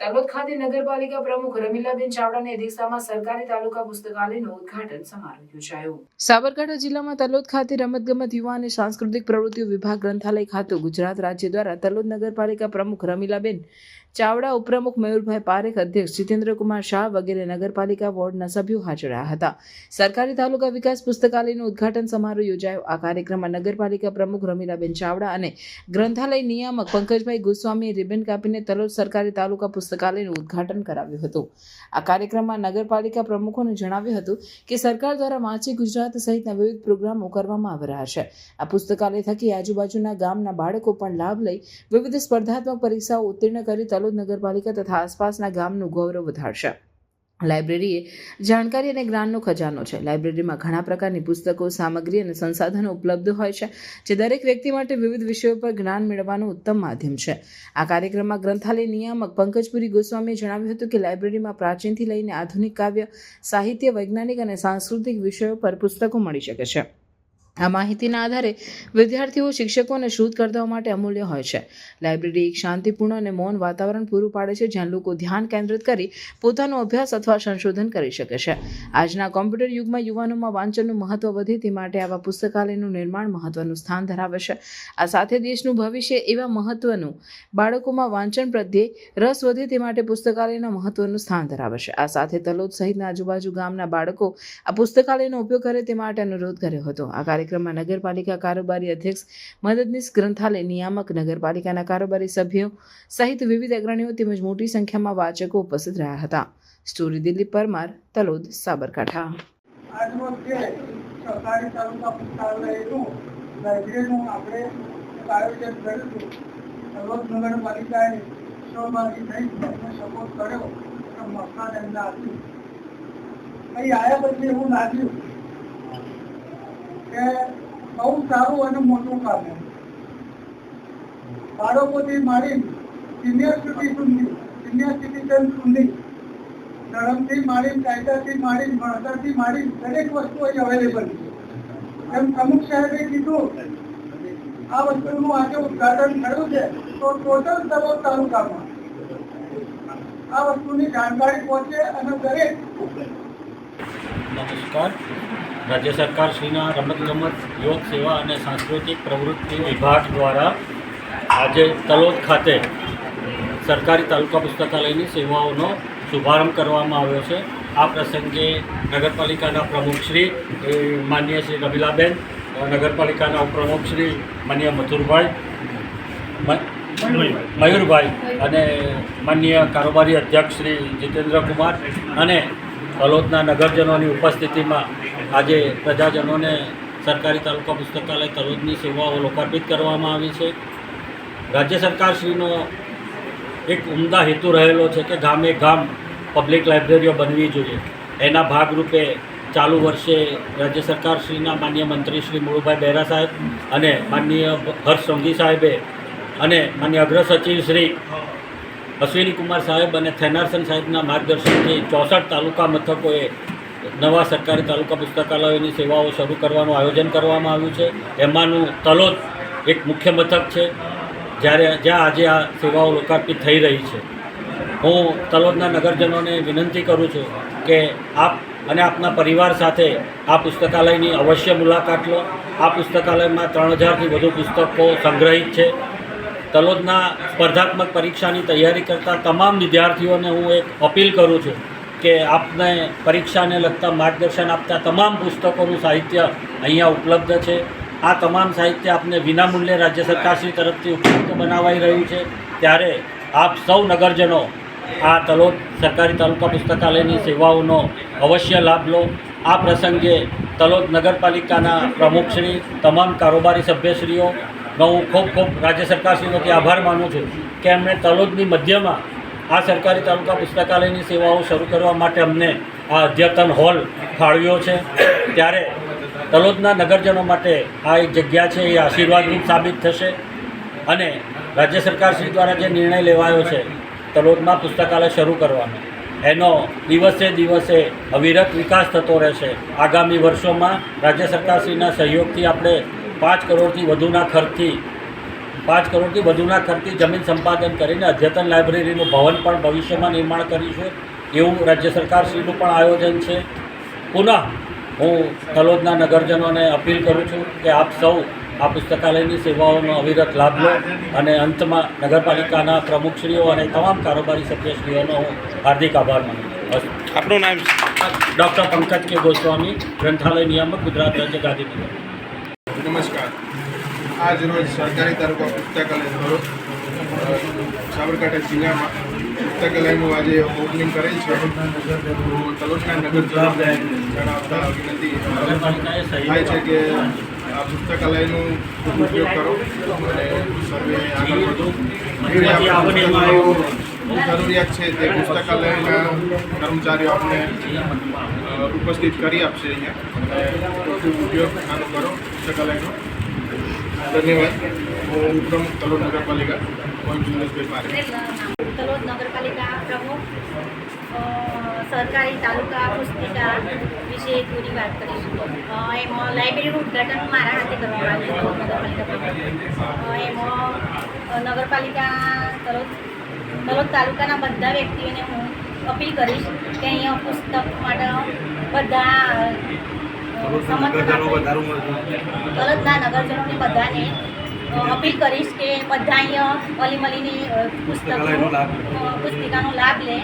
તલોદ ખાતે નગરપાલિકા પ્રમુખ રમીલાબેન ચાવડાની અધ્યક્ષતામાં સરકારી તાલુકા પુસ્તકાલયનું ઉદ્ઘાટન સમારોહ યોજાયો. સાબરકાંઠા જિલ્લામાં તલોદ ખાતે રમતગમત યુવા અને સાંસ્કૃતિક પ્રવૃત્તિઓ વિભાગ ગ્રંથાલય ખાતું ગુજરાત રાજ્ય દ્વારા તલોદ નગરપાલિકા પ્રમુખ રમીલાબેન ચાવડા ઉપપ્રમુખ મયુરભાઈ પારેખ અધ્યક્ષ જીતેન્દ્રકુમાર શાહ વગેરે નગરપાલિકા વોર્ડના સભ્યો હાજર રહ્યા હતા. સરકારી તાલુકા વિકાસ પુસ્તકાલયનું ઉદ્ઘાટન સમારોહ યોજાયો. આ કાર્યક્રમમાં નગરપાલિકા પ્રમુખ રમીલાબેન ચાવડા અને ગ્રંથાલય નિયામક પંકજભાઈ ગોસ્વામીએ રિબન કાપીને તલોદ સરકારી તાલુકા પુસ્તકાલયનું ઉદ્ઘાટન કરાવ્યું હતું. આ કાર્યક્રમમાં નગરપાલિકા પ્રમુખોને જણાવ્યું હતું કે સરકાર દ્વારા વાંચી ગુજરાત સહિતના વિવિધ પ્રોગ્રામો કરવામાં આવી રહ્યા છે. આ પુસ્તકાલય થકી આજુબાજુના ગામના બાળકો પણ લાભ લઈ વિવિધ સ્પર્ધાત્મક પરીક્ષાઓ ઉત્તીર્ણ કરી તલોદ નગરપાલિકા તથા આસપાસના ગામનું ગૌરવ વધારશે. લાઇબ્રેરી એ જાણકારી અને જ્ઞાનનો ખજાનો છે. લાઇબ્રેરીમાં ઘણા પ્રકારની પુસ્તકો, સામગ્રી અને સંસાધનો ઉપલબ્ધ હોય છે, જે દરેક વ્યક્તિ માટે વિવિધ વિષયો પર જ્ઞાન મેળવવાનું ઉત્તમ માધ્યમ છે. આ કાર્યક્રમમાં ગ્રંથાલય નિયામક પંકજપુરી ગોસ્વામીએ જણાવ્યું હતું કે લાઇબ્રેરીમાં પ્રાચીનથી લઈને આધુનિક કાવ્ય, સાહિત્ય, વૈજ્ઞાનિક અને સાંસ્કૃતિક વિષયો પર પુસ્તકો મળી શકે છે. આ માહિતીના આધારે વિદ્યાર્થીઓ શિક્ષકો અને શોધકર્તાઓ માટે અમૂલ્ય હોય છે. લાઇબ્રેરી એક શાંતિપૂર્ણ અને મૌન વાતાવરણ પૂરું પાડે છે, જ્યાં લોકો ધ્યાન કેન્દ્રિત કરી પોતાનો અભ્યાસ અથવા સંશોધન કરી શકે છે. આજના કોમ્પ્યુટર યુગમાં યુવાનોમાં વાંચનનું મહત્વ વધે તે માટે આવા પુસ્તકાલયનું નિર્માણ મહત્વનું સ્થાન ધરાવે છે. આ સાથે દેશનું ભવિષ્ય એવા મહત્વનું બાળકોમાં વાંચન પ્રત્યે રસ વધે તે માટે પુસ્તકાલયના મહત્વનું સ્થાન ધરાવે છે. આ સાથે તલોદ સહિતના આજુબાજુ ગામના બાળકો આ પુસ્તકાલયનો ઉપયોગ કરે તે માટે અનુરોધ કર્યો હતો. આ કાર્યક્રમમાં નગરપાલિકા કારોબારી અધ્યક્ષ મદદનીશ ગ્રંથાલય નિયામક નગરપાલિકાના કારોબારી સભ્યો સહિત વિવિધ અગ્રણીઓ તેમજ મોટી સંખ્યામાં વાચકો ઉપસ્થિત રહ્યા હતા. સ્ટોરી દિલીપ પરમાર, તલોદ, સાબરકાંઠા. સરકારી તાલુકા પુસ્તકાલયનું લાઇબ્રેરીનું આપણે આયોજન કર્યું સર્વોચ્ચ નગરપાલિકાએ સહભાગી થઈ અમને સપોર્ટ કર્યો. તો મકાન એમને આપ્યું અહીં આવ્યા પછી એવું લાગ્યું કે બહુ સારું અને મોટું કામ છે બાળકોથી મારી સિનિયર સુધી સિનિયર સિટીઝન સુધી ધર્મથી મારી કાયદાથી મારી ભણતરથી મારી દરેક વસ્તુ અહીં અવેલેબલ છે. એમ પ્રમુખ સાહેબે કીધું, આ વસ્તુનું આજે ઉદઘાટન થયું છે, તો ટોટલ તલોદ તાલુકામાં આ વસ્તુની જાણકારી પહોંચે અને દરેક નમસ્કાર. રાજ્ય સરકાર શ્રીના રમતગમત, યોગ સેવા અને સાંસ્કૃતિક પ્રવૃત્તિ વિભાગ દ્વારા આજે તલોદ ખાતે સરકારી તાલુકા પુસ્તકાલયની સેવાઓનો શુભારંભ કરવામાં આવ્યો છે. આ પ્રસંગે નગરપાલિકાના પ્રમુખશ્રી માન્ય શ્રી રમીલાબેન, નગરપાલિકાના ઉપપ્રમુખશ્રી માન્ય મથુરભાઈ, મ- મયુરભાઈ અને માન્ય કારોબારી અધ્યક્ષ શ્રી જીતેન્દ્રકુમાર અને તલોદના નગરજનોની ઉપસ્થિતિમાં આજે પ્રજાજનોને સરકારી તાલુકા પુસ્તકાલય તલોદની સેવાઓ લોકાર્પિત કરવામાં આવી છે. રાજ્ય સરકારશ્રીનો એક ઉમદા હેતુ રહેલો છે કે ગામે ગામ પબ્લિક લાઇબ્રેરીઓ બનવી જોઈએ. એના ભાગરૂપે ચાલુ વર્ષે રાજ્ય સરકારશ્રીના માન્ય મંત્રી શ્રી મુળુભાઈ બહેરા સાહેબ અને માનનીય હર્ષ સંઘી સાહેબે અને માન્ય અગ્ર સચિવ શ્રી અશ્વિની કુમાર સાહેબ અને થેનારસન સાહેબના માર્ગદર્શનથી ચોસઠ તાલુકા મથકોએ નવા સરકારી તાલુકા પુસ્તકાલયોની સેવાઓ શરૂ કરવાનું આયોજન કરવામાં આવ્યું છે. એમાંનું તલોદ એક મુખ્ય મથક છે, જ્યારે જ્યાં આજે આ સેવાઓ લોકાર્પિત થઈ રહી છે. હું તલોદના નગરજનોને વિનંતી કરું છું કે આપ અને આપના પરિવાર સાથે આ પુસ્તકાલયની અવશ્ય મુલાકાત લો. આ પુસ્તકાલયમાં ત્રણ હજારથી વધુ પુસ્તકો સંગ્રહિત છે. તલોદના સ્પર્ધાત્મક પરીક્ષાની તૈયારી કરતા તમામ વિદ્યાર્થીઓને હું એક અપીલ કરું છું કે આપને પરીક્ષાને લગતા માર્ગદર્શન આપતા તમામ પુસ્તકોનું સાહિત્ય અહીંયા ઉપલબ્ધ છે. આ તમામ સાહિત્ય આપને વિનામૂલ્યે રાજ્ય સરકારશ્રી તરફથી ઉપલબ્ધ બનાવાઈ રહ્યું છે. ત્યારે આપ સૌ નગરજનો આ તલોદ સરકારી તાલુકા પુસ્તકાલયની સેવાઓનો અવશ્ય લાભ લો. આ પ્રસંગે તલોદ નગરપાલિકાના પ્રમુખશ્રી, તમામ કારોબારી સભ્યશ્રીઓનો હું ખૂબ ખૂબ રાજ્ય સરકારશ્રીનો ત્યાં આભાર માનું છું કે એમણે તલોદની મધ્યમાં આ સરકારી તાલુકા પુસ્તકાલયની સેવાઓ શરૂ કરવા માટે અમને આ અદ્યતન હોલ ફાળવ્યો છે. ત્યારે તલોદના નગરજનો માટે આ એક જગ્યા છે, એ આશીર્વાદરૂપ સાબિત થશે અને રાજ્ય સરકારશ્રી દ્વારા જે નિર્ણય લેવાયો છે, તલોદમાં પુસ્તકાલય શરૂ કરવાનો. એનો દિવસે દિવસે અવિરત વિકાસ થતો રહેશે. આગામી વર્ષોમાં રાજ્ય સરકારશ્રીના સહયોગથી આપણે પાંચ કરોડથી વધુના ખર્ચથી પાંચ કરોડથી વધુના ખર્ચે જમીન સંપાદન કરીને અદ્યતન લાઇબ્રેરીનું ભવન પણ ભવિષ્યમાં નિર્માણ કરીશું એવું રાજ્ય સરકારશ્રીનું પણ આયોજન છે. પુનઃ હું તલોદના નગરજનોને અપીલ કરું છું કે આપ સૌ આ પુસ્તકાલયની સેવાઓનો અવિરત લાભ લો અને અંતમાં નગરપાલિકાના પ્રમુખશ્રીઓ અને તમામ કારોબારી સભ્યશ્રીઓનો હું હાર્દિક આભાર માનું છું. આપનું નામ? ડૉક્ટર પંકજ કે ગોસ્વામી ગ્રંથાલય નિયામક ગુજરાત રાજ્ય ગાંધીનગર. નમસ્કાર. આજ રોજ સરકારી તાલુકા પુસ્તકાલય અ, સાબરકાંઠા જિલ્લામાં પુસ્તકાલયનું આજે ઓપનિંગ કરેલ છે. તલોદના નગરજનોને જણાવતા વિનંતી થાય છે કે આ પુસ્તકાલયનો ખૂબ ઉપયોગ કરો અને સર્વે જરૂરિયાત છે તે પુસ્તકાલયના કર્મચારીઓ આપણે ઉપસ્થિત કરી આપશે અહીંયા. અને ઉપયોગ આનો કરો પુસ્તકાલયનો. ધન્યવાદ. હું ઉપપ્રમુખ તલોદ નગરપાલિકા મોહન જુનેશભાઈ પારેખ. તલોદ નગરપાલિકા પ્રમુખ સરકારી તાલુકા પુસ્તિકા વિશે થોડી વાત કરીશું એમાં લાઇબ્રેરીનું ઉદઘાટન મારા હાથે કરવામાં આવ્યું નગરપાલિકા એમાં નગરપાલિકા તલોદ તલોદ તાલુકાના બધા વ્યક્તિઓને હું અપીલ કરીશ કે અહીંયા પુસ્તક માટે બધા તલોદના નગરજનોને બધાને અપીલ કરીશ કે બધા અહીંયા અલીમલીની પુસ્તિકાનો લાભ લે.